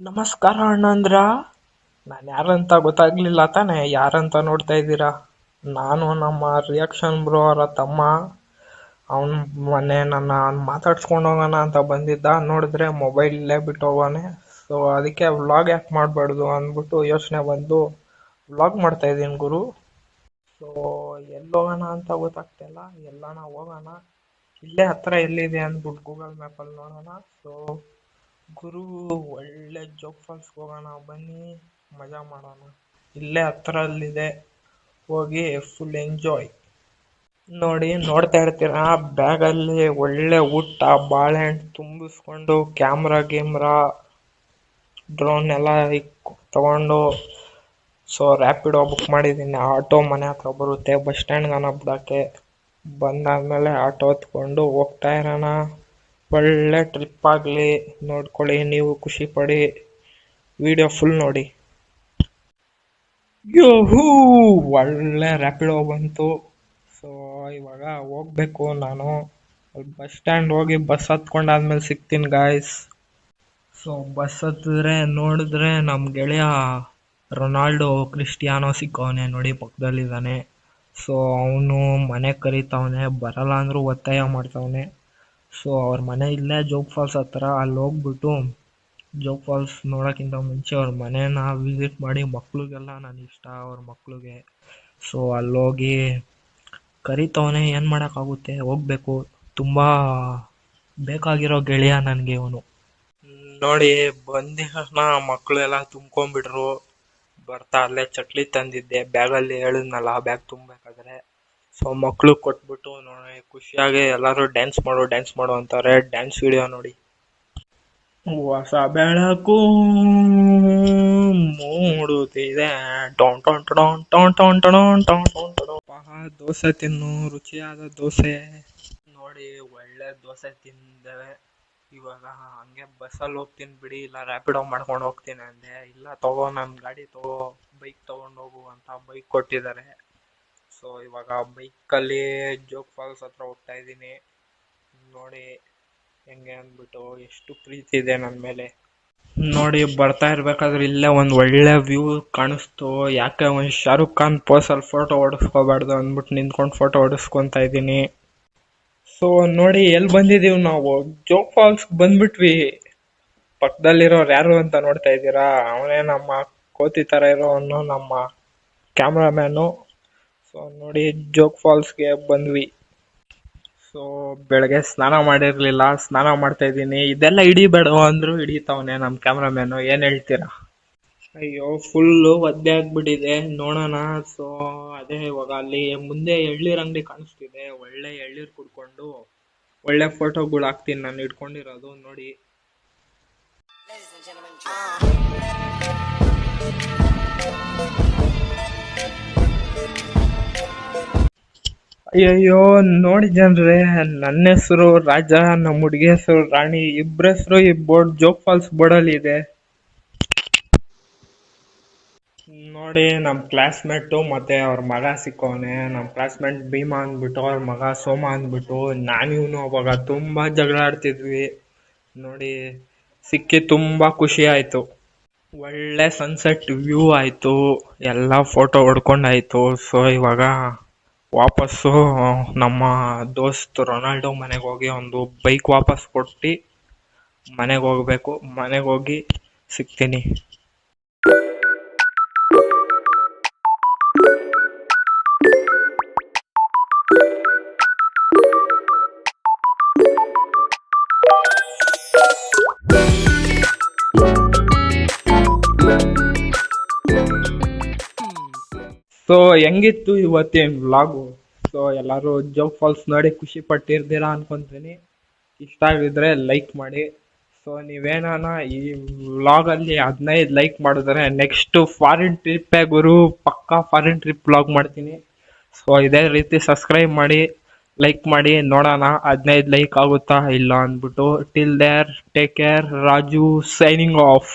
ನಮಸ್ಕಾರ ಅಣ್ಣಂದ್ರ? ನಾನು ಯಾರಂತ ಗೊತ್ತಾಗ್ಲಿಲ್ಲ ತಾನೆ, ಯಾರಂತ ನೋಡ್ತಾ ಇದ್ದೀರಾ? ನಾನು ನಮ್ಮ ರಿಯಾಕ್ಷನ್ ಬ್ರೋ ಅವರ ತಮ್ಮ. ಅವನ್ ಮೊನ್ನೆ ನನ್ನ ಮಾತಾಡ್ಸ್ಕೊಂಡು ಹೋಗೋಣ ಅಂತ ಬಂದಿದ್ದ. ನೋಡಿದ್ರೆ ಮೊಬೈಲ್ ಇಲ್ಲೇ ಬಿಟ್ಟು ಹೋಗೋನೆ ಸೊ ಅದಕ್ಕೆ ವ್ಲಾಗ್ ಯಾಕೆ ಮಾಡಬಾರ್ದು ಅಂದ್ಬಿಟ್ಟು ಯೋಚನೆ ಬಂದು ವ್ಲಾಗ್ ಮಾಡ್ತಾ ಇದ್ದೀನಿ ಗುರು. ಸೊ ಎಲ್ಲಿ ಹೋಗೋಣ ಅಂತ ಗೊತ್ತಾಗ್ತಿಲ್ಲ ಎಲ್ಲಾನ ಹೋಗೋಣ. ಇಲ್ಲೇ ಹತ್ರ ಎಲ್ಲಿದೆ ಅಂದ್ಬಿಟ್ಟು ಗೂಗಲ್ ಮ್ಯಾಪಲ್ಲಿ ನೋಡೋಣ. ಸೊ ಗುರು ಒಳ್ಳೆ ಜೋಗ್ ಫಾಲ್ಸ್ ಹೋಗೋಣ, ಬನ್ನಿ, ಮಜಾ ಮಾಡೋಣ. ಇಲ್ಲೇ ಹತ್ರಲ್ಲಿದೆ, ಹೋಗಿ ಫುಲ್ ಎಂಜಾಯ್ ನೋಡಿ, ನೋಡ್ತಾ ಇರ್ತೀರಾ, ಬ್ಯಾಗಲ್ಲಿ ಒಳ್ಳೆ ಊಟ ಬಾಳೆಹಣ್ಣು ತುಂಬಿಸ್ಕೊಂಡು ಕ್ಯಾಮ್ರಾ ಗೀಮ್ರಾ ಡ್ರೋನ್ ಎಲ್ಲ ತಗೊಂಡು ಸೊ ರ್ಯಾಪಿಡೋ ಬುಕ್ ಮಾಡಿದ್ದೀನಿ. ಆಟೋ ಮನೆ ಹತ್ರ ಬರುತ್ತೆ, ಬಸ್ ಸ್ಟ್ಯಾಂಡ್ಗನ ಬಿಡೋಕ್ಕೆ. ಬಂದಾದ್ಮೇಲೆ ಆಟೋ ಹತ್ಕೊಂಡು ಹೋಗ್ತಾ ಇರೋಣ. ಒಳ್ಳೆ ಟ್ರಿಪ್ ಆಗಲಿ, ನೋಡ್ಕೊಳ್ಳಿ, ನೀವು ಖುಷಿ ಪಡಿ. ವಿಡಿಯೋ ಫುಲ್ ನೋಡಿ. ಯೋಹೂ! ಒಳ್ಳೆ ರ್ಯಾಪಿಡೋ ಬಂತು. ಸೊ ಇವಾಗ ಹೋಗ್ಬೇಕು ನಾನು. ಬಸ್ ಸ್ಟ್ಯಾಂಡ್ ಹೋಗಿ ಬಸ್ ಹತ್ಕೊಂಡಾದ್ಮೇಲೆ ಸಿಗ್ತೀನಿ ಗಾಯ್ಸ್ ಸೊ ಬಸ್ ಹತ್ತಿದ್ರೆ, ನೋಡಿದ್ರೆ ನಮ್ಮ ಗೆಳೆಯ ರೊನಾಲ್ಡೋ ಕ್ರಿಸ್ಟಿಯಾನೋ ಸಿಕ್ಕವನೆ ನೋಡಿ ಪಕ್ಕದಲ್ಲಿದ್ದಾನೆ. ಸೊ ಅವನು ಮನೆ ಕರೀತಾವ್ನೆ, ಬರಲ್ಲ ಅಂದರೂ ಒತ್ತಾಯ ಮಾಡ್ತಾವನೆ. ಸೊ ಅವ್ರ ಮನೆ ಇಲ್ಲೇ ಜೋಗ್ ಫಾಲ್ಸ್ ಹತ್ರ ಅಲ್ಲಿ ಹೋಗ್ಬಿಟ್ಟು ಜೋಗ್ ಫಾಲ್ಸ್ ನೋಡೋಕ್ಕಿಂತ ಮುಂಚೆ ಅವ್ರ ಮನೇನ ವಿಸಿಟ್ ಮಾಡಿ ಮಕ್ಕಳಿಗೆಲ್ಲ ನಾನು ಇಷ್ಟ, ಅವ್ರ ಮಕ್ಕಳಿಗೆ ಸೊ ಅಲ್ಲೋಗಿ ಕರಿತವನೇ ಏನು ಮಾಡೋಕ್ಕಾಗುತ್ತೆ? ಹೋಗ್ಬೇಕು. ತುಂಬ ಬೇಕಾಗಿರೋ ಗೆಳೆಯ ನನಗೆ ಇವನು. ನೋಡಿ ಬಂದಿನ ಮಕ್ಕಳು ಎಲ್ಲ ತುಂಬ್ಕೊಂಡ್ಬಿಟ್ರು. ಬರ್ತಾ ಅಲ್ಲೇ ಚಟ್ಲಿ ತಂದಿದ್ದೆ. ಬ್ಯಾಗಲ್ಲಿ ಹೇಳಿದ್ನಲ್ಲ, ಬ್ಯಾಗ್ ತುಂಬಬೇಕಾದ್ರೆ. ಸೊ ಮಕ್ಕಳು ಕೊಟ್ಬಿಟ್ಟು ನೋಡಿ ಖುಷಿಯಾಗಿ ಎಲ್ಲರೂ ಡ್ಯಾನ್ಸ್ ಮಾಡು ಡ್ಯಾನ್ಸ್ ಮಾಡು ಅಂತಾರೆ ಡ್ಯಾನ್ಸ್ ವಿಡಿಯೋ ನೋಡಿ ಹೊಸ ಬೆಳಕು ಮೂಡುತ್ತಿದೆ ಟೊನ್ ಟೊನ್ ಟೊನ್ ಟೊನ್ ಟೊನ್ ಟೊನ್ ಟೊನ್ ಟೊನ್. ದೋಸೆ ತಿನ್ನು ರುಚಿಯಾದ ದೋಸೆ ನೋಡಿ ಒಳ್ಳೆ ದೋಸೆ ತಿಂದೇವೆ ಇವಾಗ ಹಂಗೆ ಬಸ್ಸಲ್ಲಿ ಹೋಗ್ತೀನಿ ಬಿಡಿ ಇಲ್ಲ ರ್ಯಾಪಿಡೋ ಮಾಡ್ಕೊಂಡು ಹೋಗ್ತೀನಿ ಅಂದೆ ಇಲ್ಲ ತಗೋ ನನ್ನ ಗಾಡಿ ತಗೋ ಬೈಕ್ ತಗೊಂಡು ಹೋಗು ಅಂತ ಬೈಕ್ ಕೊಟ್ಟಿದ್ದಾರೆ ಸೊ ಇವಾಗ ಅಲ್ಲಿ ಜೋಗ್ ಫಾಲ್ಸ್ ಹತ್ರ ಹೋಗ್ತಾ ಇದ್ದೀನಿ. ನೋಡಿ, ಹೆಂಗೆ ಅಂದ್ಬಿಟ್ಟು ಎಷ್ಟು ಪ್ರೀತಿ ಇದೆ ನನ್ನ ಮೇಲೆ. ನೋಡಿ, ಬರ್ತಾ ಇರ್ಬೇಕಾದ್ರೆ ಇಲ್ಲೇ ಒಂದು ಒಳ್ಳೆ ವ್ಯೂ ಕಾಣಿಸ್ತು. ಯಾಕೆ ಒಂದು ಶಾರುಖ್ ಖಾನ್ ಪೋಸಲ್ಲಿ ಫೋಟೋ ಹೊಡಿಸ್ಕೋಬಾರ್ದು ಅಂದ್ಬಿಟ್ಟು ನಿಂತ್ಕೊಂಡು ಫೋಟೋ ಹೊಡಿಸ್ಕೊತಾ ಇದ್ದೀನಿ. ಸೊ ನೋಡಿ ಎಲ್ಲಿ ಬಂದಿದೀವಿ ನಾವು? ಜೋಗ್ ಫಾಲ್ಸ್ ಬಂದ್ಬಿಟ್ವಿ. ಪಕ್ಕದಲ್ಲಿರೋರು ಯಾರು ಅಂತ ನೋಡ್ತಾ ಇದ್ದೀರಾ? ಅವನೇ ನಮ್ಮ ಕೋತಿ ಥರ ಇರೋವನು ನಮ್ಮ ಕ್ಯಾಮ್ರಾಮ್ಯಾನು ಸೊ ನೋಡಿ ಜೋಗ್ ಫಾಲ್ಸ್ಗೆ ಬಂದ್ವಿ. ಸೊ ಬೆಳಗ್ಗೆ ಸ್ನಾನ ಮಾಡಿರಲಿಲ್ಲ ಸ್ನಾನ ಮಾಡ್ತಾ ಇದ್ದೀನಿ. ಇದೆಲ್ಲ ಹಿಡಿಬೇಡ ಅಂದ್ರು ಹಿಡಿತಾವನೆ ನಮ್ಮ ಕ್ಯಾಮ್ರಾಮ್ಯಾನು. ಏನು ಹೇಳ್ತೀರಾ? ಅಯ್ಯೋ ಫುಲ್ಲು ಒದ್ದೆ ಆಗ್ಬಿಟ್ಟಿದೆ. ನೋಡೋಣ. ಸೊ ಅದೇ ಇವಾಗ ಅಲ್ಲಿ ಮುಂದೆ ಎಳ್ಳೀರ್ ಅಂಗಡಿ ಕಾಣಿಸ್ತಿದೆ. ಒಳ್ಳೆ ಎಳ್ಳೀರ್ ಕುಡ್ಕೊಂಡು ಒಳ್ಳೆ ಫೋಟೋಗಳು ಹಾಕ್ತೀನಿ. ನಾನು ಇಟ್ಕೊಂಡಿರೋದು ನೋಡಿ. ಅಯ್ಯಯ್ಯೋ, ನೋಡಿ ಜನ್ರೆ, ನನ್ನ ಹೆಸರು ರಾಜ, ನಮ್ಮ ಹುಡುಗಿ ಹೆಸರು ರಾಣಿ ಇಬ್ಬರ ಹೆಸರು ಈ ಬೋರ್ಡ್ ಜೋಗ್ ಫಾಲ್ಸ್ ಬೋರ್ಡಲ್ಲಿ ಇದೆ. ನೋಡಿ, ನಮ್ಮ ಕ್ಲಾಸ್ಮೇಟು ಮತ್ತೆ ಅವ್ರ ಮಗ ಸಿಕ್ಕವನೆ ನಮ್ಮ ಕ್ಲಾಸ್ಮೇಟ್ ಭೀಮಾ ಅಂದ್ಬಿಟ್ಟು, ಅವ್ರ ಮಗ ಸೋಮ ಅಂದ್ಬಿಟ್ಟು, ನಾನು ಇವನು ಅವಾಗ ತುಂಬಾ ಜಗಳ ಆಡ್ತಿದ್ವಿ. ನೋಡಿ, ಸಿಕ್ಕಿ ತುಂಬಾ ಖುಷಿ ಆಯ್ತು. ಒಳ್ಳೆ ಸನ್ಸೆಟ್ ವ್ಯೂ ಆಯ್ತು. ಎಲ್ಲ ಫೋಟೋ ಹೊಡ್ಕೊಂಡಾಯಿತು. ಸೊ ಇವಾಗ ವಾಪಸ್ಸು, ನಮ್ಮ ದೋಸ್ತ್ ರೊನಾಲ್ಡೋ ಮನೆಗೆ ಹೋಗಿ ಒಂದು ಬೈಕ್ ವಾಪಸ್ ಕೊಟ್ಟು ಮನೆಗೆ ಹೋಗ್ಬೇಕು. ಮನೆಗೆ ಹೋಗಿ ಸಿಗ್ತೀನಿ. ಸೊ ಹೆಂಗಿತ್ತು ಇವತ್ತಿನ ವ್ಲಾಗು ಸೊ ಎಲ್ಲರೂ ಜೋಗ್ ಫಾಲ್ಸ್ ನೋಡಿ ಖುಷಿ ಪಟ್ಟಿರ್ತೀರಾ ಅನ್ಕೊಂತೀನಿ. ಇಷ್ಟ ಆಗಿದ್ರೆ ಲೈಕ್ ಮಾಡಿ. ಸೊ ನೀವೇನಾನ ಈ ವ್ಲಾಗಲ್ಲಿ ಹದಿನೈದು ಲೈಕ್ ಮಾಡಿದ್ರೆ ನೆಕ್ಸ್ಟ್ ಫಾರಿನ್ ಟ್ರಿಪ್ಪೇ ಗುರು, ಪಕ್ಕಾ ಫಾರಿನ್ ಟ್ರಿಪ್ ವ್ಲಾಗ್ ಮಾಡ್ತೀನಿ. ಸೊ ಇದೇ ರೀತಿ ಸಬ್ಸ್ಕ್ರೈಬ್ ಮಾಡಿ ಲೈಕ್ ಮಾಡಿ, ನೋಡೋಣ ಹದಿನೈದು ಲೈಕ್ ಆಗುತ್ತಾ ಇಲ್ಲ ಅಂದ್ಬಿಟ್ಟು. Till there take care Raju signing off